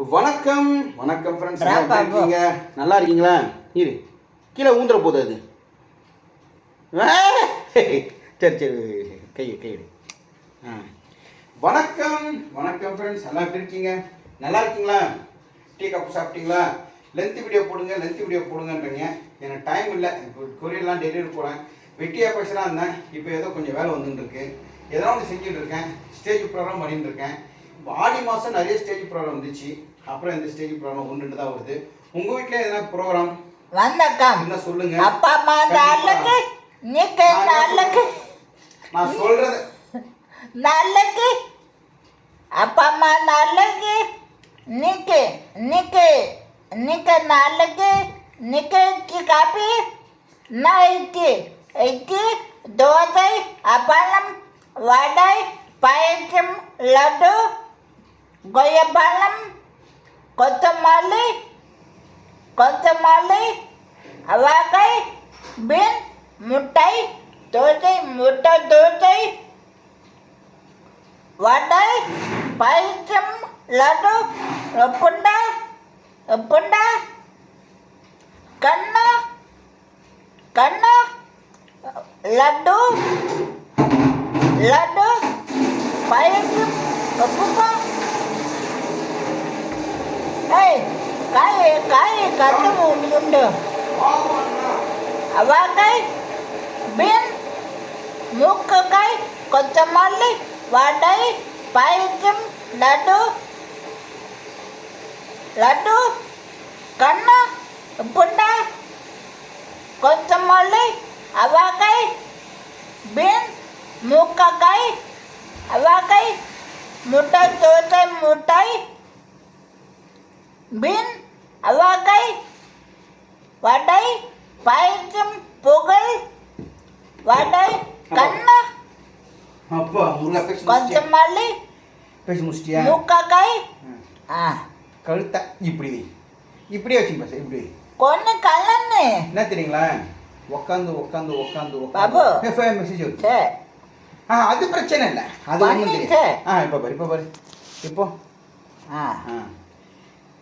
வணக்கம். வணக்கம் friends up. இருக்கீங்க? நல்லா இருக்கீங்களா? இரு. கீழே ஊந்துற போகுது அது. சரி சரி கை கையெடு ஆ. வணக்கம். வணக்கம் ஃப்ரெண்ட்ஸ் நல்லா இருக்கீங்க? நல்லா இருக்கீங்களா? டீ கப் சாப்பிட்டீங்களா? லென்த் வீடியோ போடுங்க லென்த் வீடியோ போடுங்கன்றீங்க. எனக்கு டைம் இல்லை. இப்போ கொரியர்லாம் டெலிவரி போகிறேன் வெட்டியாக பேசுகிறா இருந்தேன். இப்போ ஏதோ கொஞ்சம் வேலை வந்துட்டு இருக்கு எதனா ஒன்று செஞ்சுட்டு இருக்கேன். ஸ்டேஜ் ப்ரோக்ராம் பண்ணிட்டு இருக்கேன் இப்போ ஆடி மாதம் நிறைய ஸ்டேஜ் ப்ரோக்ராம் வந்துச்சு. அப்புறம் இந்த ஸ்டேஜ் ப்ரோக்ராம் ஒன்று தான் வருது. உங்கள் வீட்டில் எதனா ப்ரோக்ராம் வணக்கம். என்ன சொல்லுங்க? அப்பா அம்மா நல்லக்கு நீக்கு நல்லக்கு நான் சொல்றது நல்லக்கு அப்பா அம்மா நல்லக்கு நீக்கு நீக்கு நீக்கு நல்லக்கு நீக்கு காப்பி. நைட்டி இட்லி தோசை அப்பளம் வடை பாயசம் லட்டு கொய்யப்பழம் கொத்தமல்லி கொத்தமல்லி அவக்காய் பீன் முட்டை தோசை முட்டை தோசை வடை பாயசம் லட்டு புண்டா புண்டா கண்ணு கண்ணு லட்டு லட்டு பாயசம் உப்புமா ஏய் காய் காய் கட்டு உண்டு அவக்காய் பீன் மூக்கக்காய் கொத்தமல்லி வடை பாயசம் லட்டு லட்டு கண்ணு புண்டா கொத்தமல்லி அவக்காய் பீன் மூக்கக்காய் அவக்காய் முட்டை தோசை முட்டை பீன் அவக்காய் வடை பாயசம் புகழ் வடை கண்ணு அப்பா முடிச்சிட்டியா? கொத்தமல்லி பேசி முடிச்சிட்டியா? மூக்கக்காய் ம். ஆ. கழுத்தை இப்படி இப்படியே வச்சுங்க பேச இப்படி. கொன்னு கல்லன்னு என்ன தெரியுங்களா? உக்காந்து உக்காந்து உக்காந்து பாபு. மெசேஜ் வருது. ஆ அது பிரச்சனை இல்லை. அது ஒன்றும். தெரியாது. ஆ இப்போ பாரு இப்போ பாரு. இப்போ ஆ. ஆ.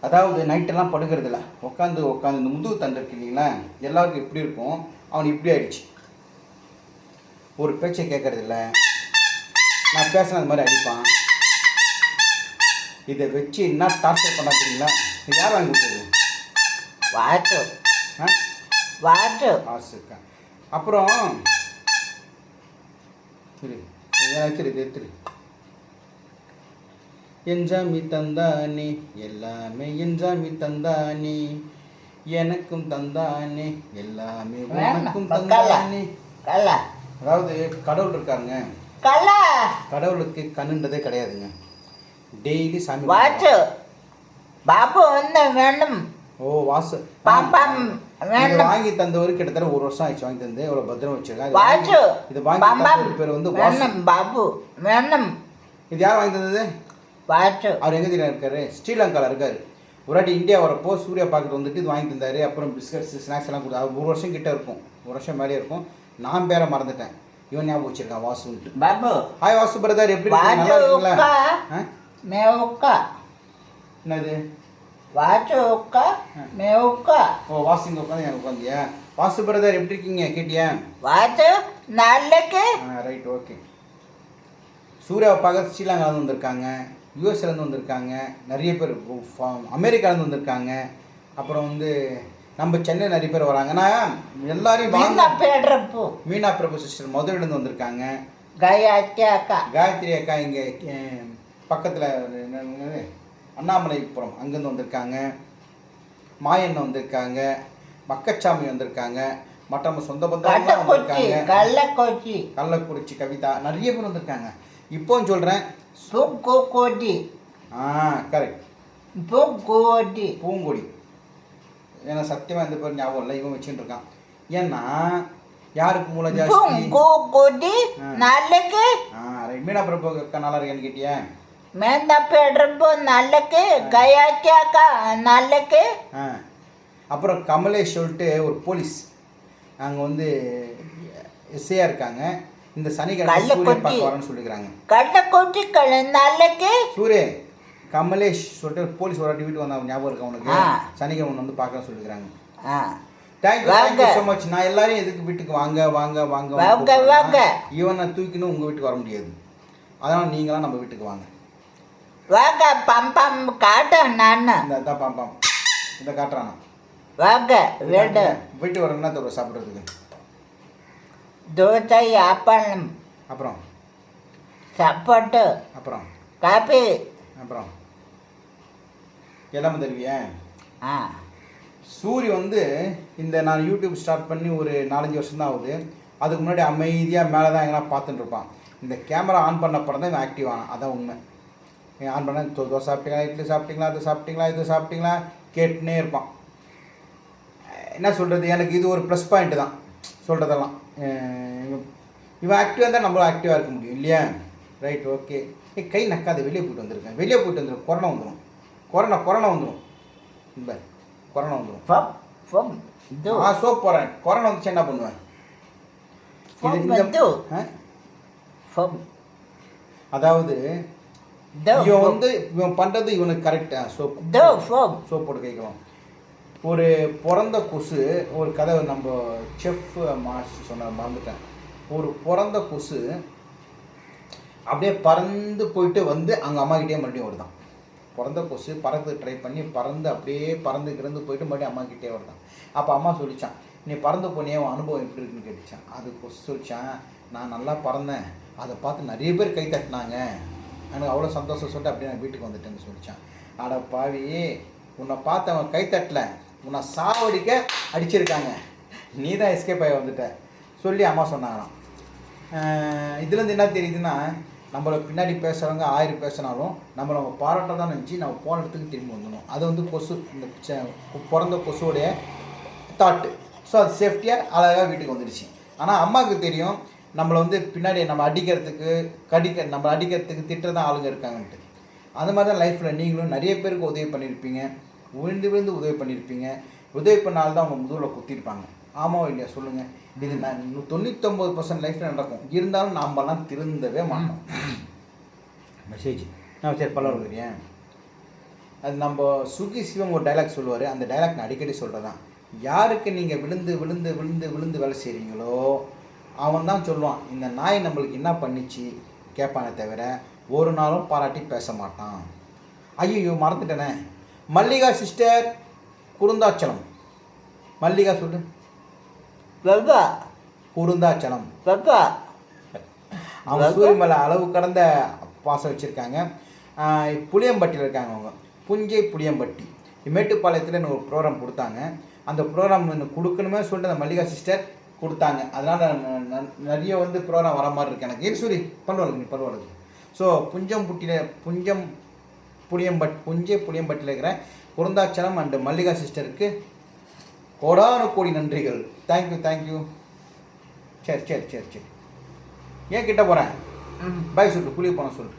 அதாவது நைட்டெல்லாம் படுக்கிறதில்ல. உட்காந்து உட்காந்து இந்த முதுகு தண்டு இருக்கு இல்லைங்களா? எல்லாருக்கும் எப்படி இருக்கும்? அவன் இப்படி ஆயிடுச்சு. ஒரு பேச்சை கேட்கறதில்ல நான் பேசுன அது மாதிரி அடிப்பான். இதை வச்சு என்ன டார்ச்சர் பண்ணா தெரியுங்களா? இது யார் வாங்கி கொடுத்தது? வாட்டு வாட்டு காசு இருக்கா? அப்புறம் இரு. இதை வச்சிரு எடுத்துரு என்ஜாமி தந்தானே எல்லாமே என்ஜாமி தந்தானே எனக்கும் தந்தானே எல்லாமே உனக்கும். தந்தானே. அதாவது கடவுள் இருக்காருங்க. கல்ல. கடவுளுக்கு கண்ணுன்றதே கிடையாதுங்க. டெய்லி சாமி வாட்டு பாபு வந்து வேணும். ஓ வாசு. பாப்பம் இது வேணும். வாங்கி தந்தவர் கிட்டத்தட்ட ஒரு வருஷம் ஆயிடுச்சு வாங்கி தந்து. எவ்வளோ பத்திரம் வாட்டு வாங்கி- இது வாங்கி பேர் வந்து பாபு வேணும். இது யார் வாங்கி தந்தது? வாட்டு அவர் எங்கே தெரியும் இருக்காரு? ஸ்ரீலங்காவில் இருக்காரு. ஒரு வாட்டி இந்தியா வரப்போ சூர்யா பார்க்கறது வந்துட்டு இது வாங்கி தந்தாரு அப்புறம் பிஸ்கட்ஸ் ஸ்நாக்ஸ் எல்லாம் கொடுத்தா ஒரு வருஷம் கிட்ட இருக்கும். ஒரு வருஷம் மேலே இருக்கும். நான் பேரை மறந்துட்டேன். இவன் ஞாபகம் வச்சிருக்கான் வாசுன்ட்டு. பாபு ஹாய் வாசு பிரதர் எப்படி நல்லா இருக்கீங்களா? உக்கா. ஆ? மே உக்கா. என்னது? வாட்டு உக்கா. மே உக்கா. ஓ வாசிங்க உட்காந்து எனக்கு உட்காந்தியா? வாசு பிரதர் எப்படி இருக்கீங்க? கேட்டியா? வாட்டு நாளைக்கு ஆ ரைட் ஓகே சூர்யாவை பார்க்க ஸ்ரீலங்காலேருந்து வந்திருக்காங்க. யூஎஸ்லேருந்து வந்திருக்காங்க. நிறைய பேர் அமெரிக்காலேருந்து வந்திருக்காங்க. அப்புறம் வந்து நம்ம சென்னை நிறைய பேர் வராங்க. நான் எல்லாரையும் மீனா பிரபு சிஸ்டர் மதுரையிலேருந்து வந்திருக்காங்க. கயாத்தி அக்கா. காயத்ரி அக்கா இங்கே பக்கத்தில் அண்ணாமலைபுரம் அங்கேருந்து வந்திருக்காங்க. மாயண்ணன் வந்திருக்காங்க. மக்கச்சாமி வந்திருக்காங்க. மற்ற நம்ம சொந்த பந்தம் வந்திருக்காங்க. கள்ளக்குச்சி கள்ளக்குறிச்சி கவிதா நிறைய பேர் வந்திருக்காங்க. இப்போவும் சொல்கிறேன் பூக்கோடி ஆ கரெக்ட் பூக்கோடி பூங்கொடி. ஏன்னா சத்தியமாக இந்த பேர் ஞாபகம் இல்லை இவன் வச்சுட்டு இருக்கான். ஏன்னா யாருக்கு மூளை ஜாஸ்தி? ஆ. நாளைக்கு ஆ ரைட் மீனா பிரபு நல்லா இருக்கேன்னு கேட்டியா? மேந்த பேடுறப்பு அக்கா நாளைக்கு ஆ. அப்புறம் கமலேஷ் சொல்லிட்டு ஒரு போலீஸ். அங்கே வந்து எஸ்ஐயாக இருக்காங்க. இந்த சனிக்கிழமை பார்க்க சொல்லிக்கிறாங்க. கள்ள நாளைக்கு சூரிய கமலேஷ் சொல்லிட்டு போலீஸ் ஒரு வாட்டி வந்தாங்க ஞாபகம் இருக்கா உனக்கு ஆ. சனிக்கிழமை வந்து பார்க்க சொல்லிக்கிறாங்க. ஆ. Thank you. Thank you so much நான் எல்லாரையும் எதுக்கு வீட்டுக்கு வாங்க வாங்க வாங்க வாங்க, வாங்க. இவனை தூக்கின்னு உங்கள் வீட்டுக்கு வர முடியாது. அதனால் நீங்களாம் நம்ம வீட்டுக்கு வாங்க. வாங்க பம் பம் காட்டேன் நான். இந்த தான் பாம்பாம் இந்த காட்டுறானா? வாங்க வீடு வீட்டு வர என்ன தவிர சாப்பிட்றதுக்கு. தோசை ஆப்பம் அப்புறம்? சாப்பாட்டு அப்புறம்? காபி. அப்புறம்? எல்லாமே தருவியா. ஆ. சூரி வந்து இந்த நான் யூடியூப் ஸ்டார்ட் பண்ணி ஒரு நாலஞ்சு வருஷம் தான் ஆகுது. அதுக்கு முன்னாடி அமைதியாக மேலே தான் எங்கன்னா பார்த்துட்டு இருப்பான். இந்த கேமரா ஆன் பண்ண படம் தான் இவன் ஆக்டிவ் ஆனான். அதான் உண்மை. இவன் ஆன் பண்ண தோசை சாப்பிட்டீங்களா? இட்லி சாப்பிட்டீங்களா? அது சாப்பிட்டீங்களா? இது சாப்பிட்டீங்களா? கேட்டுனே இருப்பான். என்ன சொல்கிறது எனக்கு இது ஒரு ப்ளஸ் பாயிண்ட் தான். சொல்கிறதெல்லாம் இவன் ஆக்டிவாக இருந்தால் நம்மளும் ஆக்டிவாக இருக்க முடியும் இல்லையா? ரைட் ஓகே ஏ கை நக்காத வெளியே போயிட்டு வந்திருக்கேன் வெளியே போயிட்டு வந்துடும் கொரோனா வந்துடும் கொரோனா கொரோனா வந்துடும் கொரோனா வந்துடும் நான் சோப் போகிறேன் கொரோனா வந்துச்சு என்ன பண்ணுவேன்? ஆ? அதாவது இவன் வந்து இவன் பண்ணுறது இவனுக்கு கரெக்டா சோப் சோப் போட்டு கேட்கலாம் ஒரு பிறந்த கொசு ஒரு கதை நம்ம செஃப் மாஸ்டர் சொன்ன மறந்துட்டேன். ஒரு பிறந்த கொசு அப்படியே பறந்து போயிட்டு வந்து அங்கே அம்மாக்கிட்டே மறுபடியும் வருதான். பிறந்த கொசு பறந்து ட்ரை பண்ணி பறந்து அப்படியே பறந்து கிறந்து போயிட்டு மறுபடியும் அம்மாக்கிட்டே வருதான். அப்போ அம்மா சொல்லிச்சான் நீ பறந்து போனியே உன் அனுபவம் எப்படி இருக்குன்னு கேட்டுச்சான். அது கொசு சொல்லிச்சான் நான் நல்லா பறந்தேன். அதை பார்த்து நிறைய பேர் கை தட்டினாங்க. எனக்கு அவ்வளோ சந்தோஷம் சொல்லிட்டு அப்படியே நான் வீட்டுக்கு வந்துட்டேன்னு சொல்லிச்சான். அட பாவி உன்னை பார்த்தவன் கை தட்டல. உன்னை சாவடிக்க அடிச்சிருக்காங்க. நீ தான் எஸ்கேப் ஆகி வந்துட்ட. சொல்லி அம்மா சொன்னாங்களாம். இதுலேருந்து என்ன தெரியுதுன்னா நம்மளை பின்னாடி பேசுகிறவங்க ஆயிரம் பேசினாலும் நம்மளை அவங்க பாராட்ட தான் நினச்சி நம்ம போன இடத்துக்கு திரும்பி வந்துடணும். அது வந்து கொசு இந்த ச- பிறந்த கொசுவோடைய தாட்டு ஸோ அது சேஃப்டியாக அழகாக வீட்டுக்கு வந்துடுச்சு. ஆனால் அம்மாவுக்கு தெரியும் நம்மளை வந்து பின்னாடி நம்ம அடிக்கிறதுக்கு கடிக்க நம்ம அடிக்கிறதுக்கு திட்டுறதான் ஆளுங்க இருக்காங்கன்ட்டு. அந்த மாதிரி தான் லைஃப்பில் நீங்களும் நிறைய பேருக்கு உதவி பண்ணியிருப்பீங்க. விழுந்து விழுந்து உதவி பண்ணியிருப்பீங்க. உதவி பண்ணால் தான் அவங்க முதுகில் குத்திருப்பாங்க ஆமாவோ இல்லையா? சொல்லுங்கள் இது நான் தொண்ணூத்தொம்பது பர்சன்ட் லைஃப்பில் நடக்கும். இருந்தாலும் நாமெல்லாம் திருந்தவே மாட்டோம். மெசேஜ் நான் சரி பல்லவர் இருக்கிறேன் அது நம்ம சுகி சிவம் ஒரு டைலாக் சொல்லுவார். அந்த டைலாக் நான் அடிக்கடி சொல்கிறதான் யாருக்கு நீங்கள் விழுந்து விழுந்து விழுந்து விழுந்து வேலை செய்கிறீங்களோ அவன் தான் சொல்லுவான். இந்த நாய் நம்மளுக்கு என்ன பண்ணிச்சு? கேட்பானே தவிர ஒரு நாளும் பாராட்டி பேச மாட்டான். ஐயோ மறந்துட்டேனே. மல்லிகா சிஸ்டர் குருந்தாச்சலம். மல்லிகா சொல்லு. பாபா குருந்தாச்சலம். பாபா அவங்க சூரியமலை அளவு கடந்த பாசம் வச்சுருக்காங்க. புளியம்பட்டியில் இருக்காங்க அவங்க. புஞ்சை புளியம்பட்டி. மேட்டுப்பாளையத்தில் ஒரு ப்ரோக்ராம் கொடுத்தாங்க. அந்த ப்ரோக்ராம் கொடுக்கணுமே சொல்லிட்டு அந்த மல்லிகா சிஸ்டர் கொடுத்தாங்க. அதனால் நிறைய வந்து ப்ரோக்ராம் வர மாதிரி இருக்கு எனக்கு. இரு சூரி? பல்வாளுக்கு நீ பல்வாளுக்கு ஸோ புஞ்சம்புட்டியில் புஞ்சம் புளியம்பட் புஞ்சை புளியம்பட்டியில் இருக்கிற குருந்தாச்சலம் அண்டு மல்லிகா சிஸ்டருக்கு கோடான கோடி நன்றிகள். தேங்க்யூ தேங்க்யூ சரி சரி சரி சரி. ஏன் கிட்ட போகிறேன் ம். பாய் சொல்லு குளிய போன சொல்லு.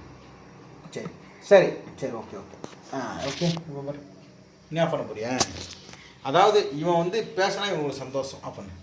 சரி சரி சரி ஓகே ஓகே ஆ ஓகே இப்போ நீ ஆஃப் பண்ண போறியா? அதாவது இவன் வந்து பேசினா இவனுக்கு சந்தோஷம். ஆஃப் பண்ணு.